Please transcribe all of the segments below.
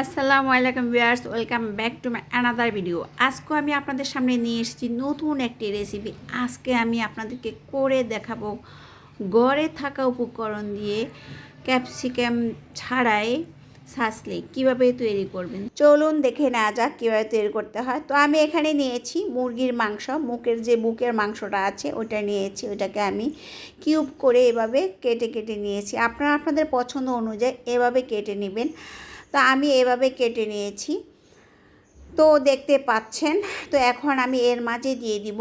আসসালামু আলাইকুম viewers, welcome back to my another video আজকে আমি আপনাদের সামনে নিয়ে এসেছি নতুন একটি রেসিপি আজকে আমি আপনাদেরকে করে দেখাবো গড়ে থাকা উপকরণ দিয়ে ক্যাপসিকাম ছাড়াই সাসলে কীভাবে তৈরি করবেন। চলুন দেখে নেওয়া যাক কীভাবে তৈরি করতে হয়। তো আমি এখানে নিয়েছি মুরগির মাংস। মুখের যে বুকের মাংসটা আছে ওটা নিয়েছি। ওটাকে আমি কিউব করে এভাবে কেটে কেটে নিয়েছি। আপনারা, আপনাদের পছন্দ অনুযায়ী এভাবে কেটে নেবেন। তো আমি এভাবে কেটে নিয়েছি। তো দেখতে পাচ্ছেন, তো এখন আমি এর মাঝে দিয়ে দিব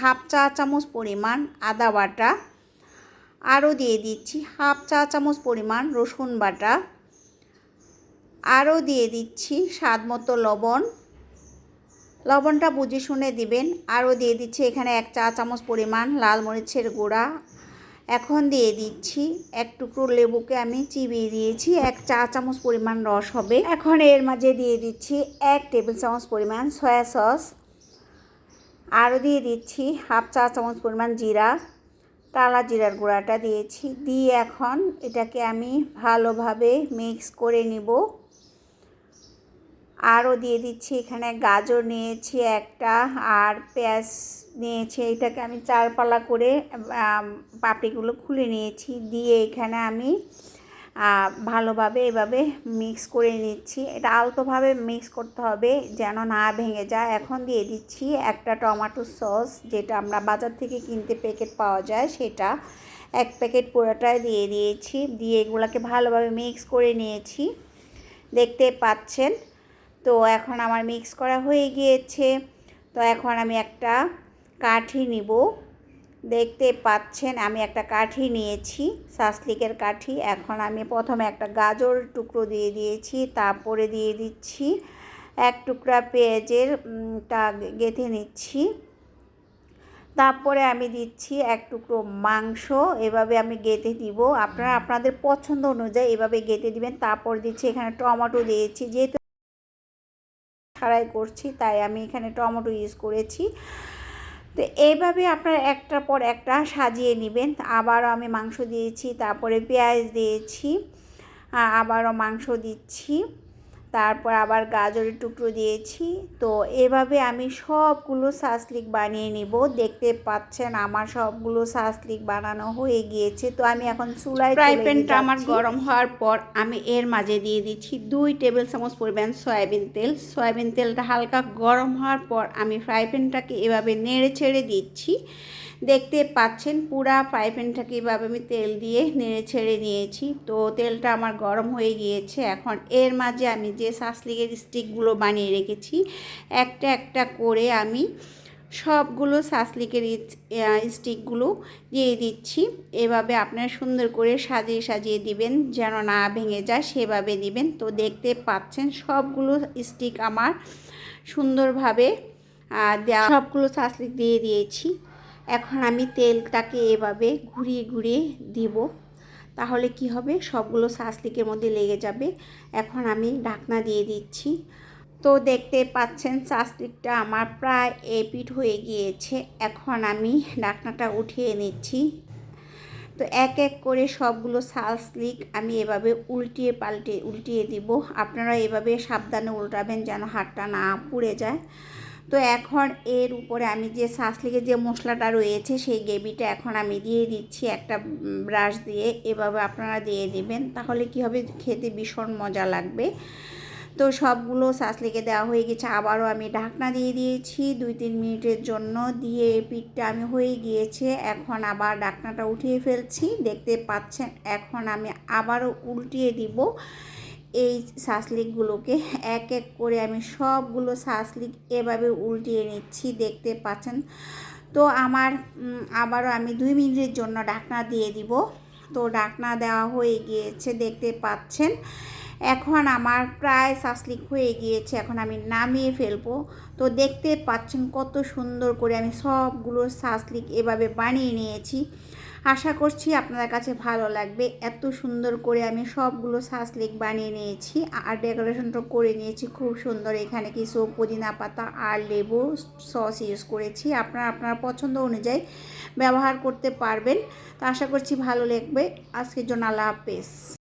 হাফ চা চামচ পরিমাণ আদা বাটা। আরও দিয়ে দিচ্ছি হাফ চা চামচ পরিমাণ রসুন বাটা। আরও দিয়ে দিচ্ছি স্বাদ মতো লবণ। লবণটা বুঝে শুনে দিবেন। আরও দিয়ে দিচ্ছি এখানে এক চা চামচ পরিমাণ লাল মরিচের গুঁড়া। এখন দিয়ে দিচ্ছি এক টুকরো লেবুকে আমি চিবিয়ে দিয়েছি, এক চা চামচ পরিমাণ রস হবে। এখন এর মাঝে দিয়ে দিচ্ছি এক টেবিল চামচ পরিমাণ সয়া সস। আরও দিয়ে দিচ্ছি হাফ চা চামচ পরিমাণ জিরা। টালা জিরার গুঁড়াটা দিয়েছি। দিয়ে এখন এটাকে আমি ভালোভাবে মিক্স করে নিব। আরও দিয়ে দিচ্ছি। এখানে গাজর নিয়েছি একটা আর পেঁয়াজ নিয়েছি। এটাকে আমি চারপালা করে পাপড়িগুলো খুলে নিয়েছি। দিয়ে এখানে আমি ভালোভাবে এভাবে মিক্স করে নিচ্ছি। এটা আলতোভাবে মিক্স করতে হবে যেন না ভেঙে যায়। এখন দিয়ে দিচ্ছি একটা টমেটো সস, যেটা আমরা বাজার থেকে কিনতে প্যাকেট পাওয়া যায় সেটা। এক প্যাকেট পুরোটাই দিয়ে দিয়েছি। দিয়ে এগুলোকে ভালোভাবে মিক্স করে নিয়েছি। দেখতে পাচ্ছেন? তো এখন আমার মিক্স করা হয়ে গিয়েছে। তো এখন আমি একটা কাঠি নিব। দেখতে পাচ্ছেন, আমি একটা কাঠি নিয়েছি সাসলিকের কাঠি। এখন আমি প্রথমে একটা গাজর টুকরো দিয়ে দিয়েছি, তারপরে দিয়ে দিচ্ছি এক টুকরা পেঁয়াজের টা গেঁথে নিচ্ছি। তারপরে আমি দিচ্ছি এক টুকরো মাংস, এভাবে আমি গেঁথে দিব। আপনারা, আপনাদের পছন্দ অনুযায়ী এভাবে গেঁথে দিবেন। তারপর দিচ্ছি এখানে টমেটো দিয়েছি, যেহেতু ছাড়াই করছি, তাই আমি এখানে টমেটো ইউজ করেছি। তো এইভাবে আপনারা একটার পর একটা সাজিয়ে নেবেন। আবারও আমি মাংস দিয়েছি, তারপরে পেঁয়াজ দিয়েছি আবারও মাংস দিচ্ছি। তারপর আবার গাজরের টুকরো দিয়েছি। তো এভাবে আমি সবগুলো সাসলিক বানিয়ে নিব। দেখতে পাচ্ছেন আমার সবগুলো সাসলিক বানানো হয়ে গিয়েছে। তো আমি এখন চুলায় ফ্রাই প্যানটা আমার গরম হওয়ার পর আমি এর মাঝে দিয়ে দিচ্ছি দুই টেবিল চামচ পরিমাণ সয়াবিন তেল। সয়াবিন তেলটা হালকা গরম হওয়ার পর আমি ফ্রাই প্যানটাকে এভাবে নেড়ে ছেড়ে দিচ্ছি। দেখতে পাচ্ছেন পুরা ফ্রাই প্যানটাকে এভাবে আমি তেল দিয়ে নেড়ে ছেড়ে নিয়েছি। তো তেলটা আমার গরম হয়ে গিয়েছে। এখন এর মাঝে আমি যে সাসলিকের স্টিকগুলো বানিয়ে রেখেছি, একটা একটা করে আমি সবগুলো সাসলিকের স্টিকগুলো দিয়ে দিচ্ছি। এভাবে আপনারা সুন্দর করে সাজিয়ে সাজিয়ে দিবেন, যেন না ভেঙে যায়, সেভাবে দিবেন। তো দেখতে পাচ্ছেন সবগুলো স্টিক আমার সুন্দরভাবে দেওয়া সবগুলো সাসলিক দিয়ে দিয়েছি। এখন আমি তেলটাকে এভাবে ঘুরিয়ে ঘুরিয়ে দিব। তাহলে কি হবে? সবগুলো সাসলিকের মধ্যে লেগে যাবে। এখন আমি ঢাকনা দিয়ে দিচ্ছি। তো দেখতে পাচ্ছেন সাসলিকটা আমার প্রায় এপিট হয়ে গিয়েছে। এখন আমি ঢাকনাটা উঠিয়ে নিচ্ছি। তো এক এক করে সবগুলো সালসলিক আমি এভাবে উল্টিয়ে পাল্টে উল্টিয়ে দিব। আপনারা এভাবে সাবধানে উল্টাবেন যেন হাতটা না পুড়ে যায়। তো এখন এর উপরে আমি যে শাসলিকের যে মশলাটা রয়েছে সেই গ্রেভিটা এখন আমি দিয়ে দিচ্ছি একটা ব্রাশ দিয়ে, এভাবে আপনারা দিয়ে দিবেন। তাহলে কি হবে, খেতে ভীষণ মজা লাগবে। তো সবগুলো শাসলিকে দেওয়া হয়ে গেছে, আবারও আমি ঢাকনা দিয়ে দিয়েছি দুই তিন মিনিটের জন্য। দিয়ে পিঠটা আমি হয়ে গিয়েছে, এখন আবার ঢাকনাটা উঠিয়ে ফেলছি। দেখতে পাচ্ছেন, এখন আমি আবারও উল্টিয়ে দিব। এই শাসলিকগুলোকে এক এক করে আমি সবগুলো শাসলিক এভাবে উল্টিয়ে নিচ্ছি, দেখতে পাচ্ছেন? তো আমার আবারও আমি দুই মিনিটের জন্য ডাকনা দিয়ে দিব। তো ডাকনা দেওয়া হয়ে গিয়েছে, দেখতে পাচ্ছেন? এখন আমার প্রায় শাসলিক হয়ে গিয়েছে, এখন আমি নামিয়ে ফেলব। তো দেখতে পাচ্ছেন কত সুন্দর করে আমি সবগুলো শাসলিক এভাবে বানিয়ে নিয়েছি। আশা করছি আপনাদের কাছে ভালো লাগবে। এত সুন্দর করে আমি সবগুলো সাসলিক বানিয়ে নিয়েছি। আর ডেকোরেশনটা করে নিয়েছি। খুব সুন্দর। এখানে কিছু পুদিনা পাতা আর লেবু সস ইউজ করেছি। আপনারা, আপনার পছন্দ অনুযায়ী ব্যবহার করতে পারবেন। তো আশা করছি ভালো লাগবে। আজকের জন্য আল্লাহ হাফেজ।